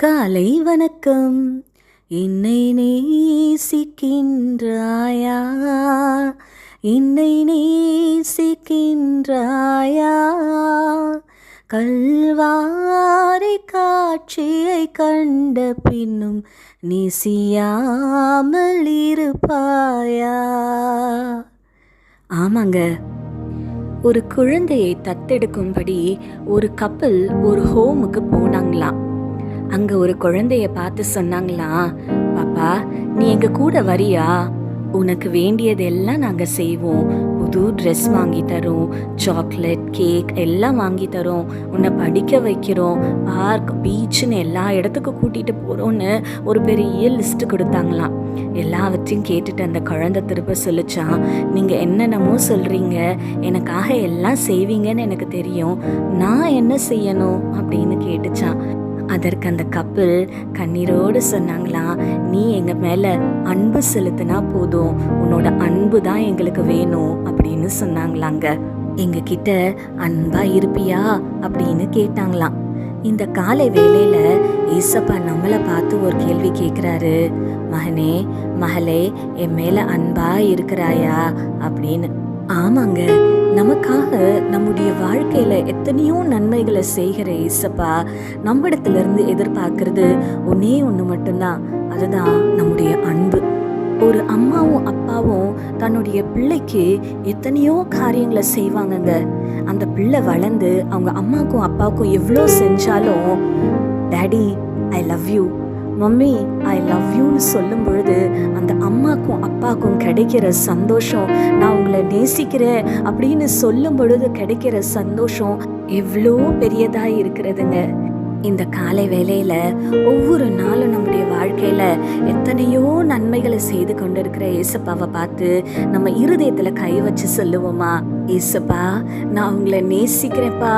காலை வணக்கம். என்னை நேசிக்கின்றாயா? என்னை நேசிக்கின்றாயா? கல்வாரி காட்சியை கண்ட பின்னும் நேசியாமல் இருப்பாயா? ஆமாங்க. ஒரு குழந்தையை தத்தெடுக்கும்படி ஒரு கப்பல் ஒரு ஹோமுக்கு போனாங்களாம். அங்க ஒரு குழந்தைய பார்த்து சொன்னாங்களாம் பாப்பா நீ எங்க கூட வரியா? உனக்கு வேண்டியதெல்லாம் நாங்க செய்வோம். புது ட்ரெஸ் வாங்கி தரோம் சாக்லேட் கேக் எல்லாம் வாங்கி தரோம். உன்னை படிக்க வைக்கிறோம். பார்க் பீச்சுன்னு எல்லா இடத்துக்கும் கூட்டிகிட்டு போகிறோன்னு ஒரு பெரிய லிஸ்ட்டு கொடுத்தாங்களாம். எல்லாவற்றையும் கேட்டுட்டு அந்த குழந்தை திருப்ப சொல்லிச்சான் நீங்கள் என்னென்னமோ சொல்கிறீங்க எனக்காக எல்லாம் செய்வீங்கன்னு எனக்கு தெரியும். நான் என்ன செய்யணும்? அப்படின்னு கேட்டுச்சான் அதற்கு அந்த கப்பல் கண்ணீரோடு சொன்னாங்களாம் நீ எங்க மேல அன்பு செலுத்தினா போதும் உன்னோட அன்பு தான் எங்களுக்கு வேணும் அப்படின்னு சொன்னாங்களாங்க. எங்க கிட்ட அன்பா இருப்பியா? அப்படின்னு கேட்டாங்களாம். இந்த காலை வேளையில ஈசப்பா நம்மளை பார்த்து ஒரு கேள்வி கேட்குறாரு மகனே மகளே என் மேல அன்பா இருக்கிறாயா? அப்படின்னு ஆமாங்க. நமக்காக நம்முடைய வாழ்க்கையில எத்தனையோ நன்மைகளை செய்கிற ஏசப்பா நம்மிடத்துல இருந்து எதிர்பார்க்கறது ஒன்னே ஒன்று மட்டும்தான். அதுதான் நம்முடைய அன்பு. ஒரு அம்மாவும் அப்பாவும் தன்னுடைய பிள்ளைக்கு எத்தனையோ காரியங்களை செய்வாங்கங்க. அந்த பிள்ளை வளர்ந்து அவங்க அம்மாக்கும் அப்பாவுக்கும் எவ்வளோ செஞ்சாலும் daddy I love you mummy I love யூன்னு சொல்லும் பொழுது அந்த அப்பாவுக்கும் கிடைக்கிற சந்தோஷம் நான் உங்களை நேசிக்கிறேன் அப்படின்னு சொல்லும் பொழுது கிடைக்கிற சந்தோஷம் எவ்வளோ பெரியதா இருக்கிறதுங்க. இந்த காலை வேலையில் ஒவ்வொரு நாளும் நம்முடைய வாழ்க்கையில எத்தனையோ நன்மைகளை செய்து கொண்டிருக்கிற இயேசப்பாவை பார்த்து நம்ம இருதயத்துல கை வச்சு சொல்லுவோமா? ஏசப்பா நான் உங்களை நேசிக்கிறேன்ப்பா.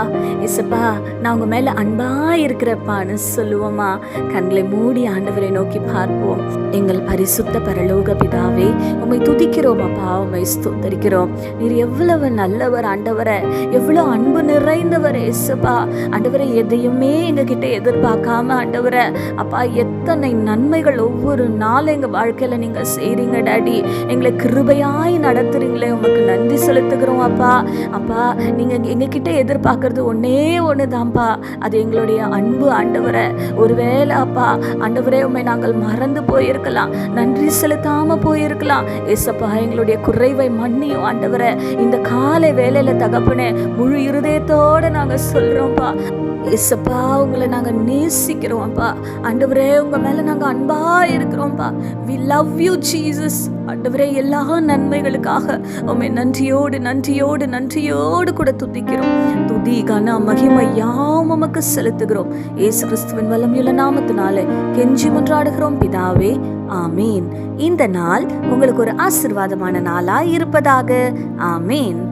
ஏசப்பா நான் உங்கள் மேலே அன்பாக இருக்கிறப்பான்னு சொல்லுவோமா கண்களை மூடி ஆண்டவரை நோக்கி பார்ப்போம். எங்கள் பரிசுத்த பரலோக பிதாவே உம்மை துதிக்கிறோம் அப்பா உம்மை ஸ்தோத்தரிக்கிறோம். நீர் எவ்வளவு நல்லவர் ஆண்டவரை எவ்வளோ அன்பு நிறைந்தவர் ஏசப்பா. ஆண்டவரை எதையுமே எங்க எதிர்பார்க்காம ஆண்டவரை அப்பா எத்தனை நன்மைகள் ஒவ்வொரு நாளும் எங்கள் வாழ்க்கையில் நீங்கள் செய்கிறீங்க டாடி. எங்களை கிருபையாய் நடத்துறீங்களே உமக்கு நன்றி செலுத்துகிறோம் அப்பா. அப்பா அப்பா நீங்கள் எங்ககிட்ட எதிர்பார்க்கறது ஒன்னே ஒண்ணுதான்ப்பா அது எங்களுடைய அன்பு ஆண்டவரை. ஒருவேளை அப்பா ஆண்டவரே உண்மை நாங்கள் மறந்து போயிருக்கலாம். நன்றி செலுத்தாம போயிருக்கலாம். ஏசப்பா எங்களுடைய குறைவை மன்னியும் ஆண்டவரை. இந்த காலை வேலையில் தகப்பனே முழு இருதயத்தோட நாங்கள் சொல்கிறோம்ப்பா ஏசப்பா உங்களை நாங்கள் நேசிக்கிறோம்ப்பா ஆண்டவரே உங்கள் மேலே நாங்கள் அன்பாக இருக்கிறோம்ப்பா வி லவ் யூ ஜீசஸ் ஆண்டவரே எல்லா நன்மைகளுக்காக உண்மை நன்றியோடு நன்றியோடு நன்றியோடு கூட துதிக்கிறோம். துதி கன மகிமை யாம் உமக்கு செலுத்துகிறோம். ஏசு கிறிஸ்துவின் வல்லமையுள்ள நாமத்தினாலே கெஞ்சி முன்றாடுகிறோம் பிதாவே. ஆமீன். இந்த நாள் உங்களுக்கு ஒரு ஆசிர்வாதமான நாளாக இருப்பதாக. ஆமீன்.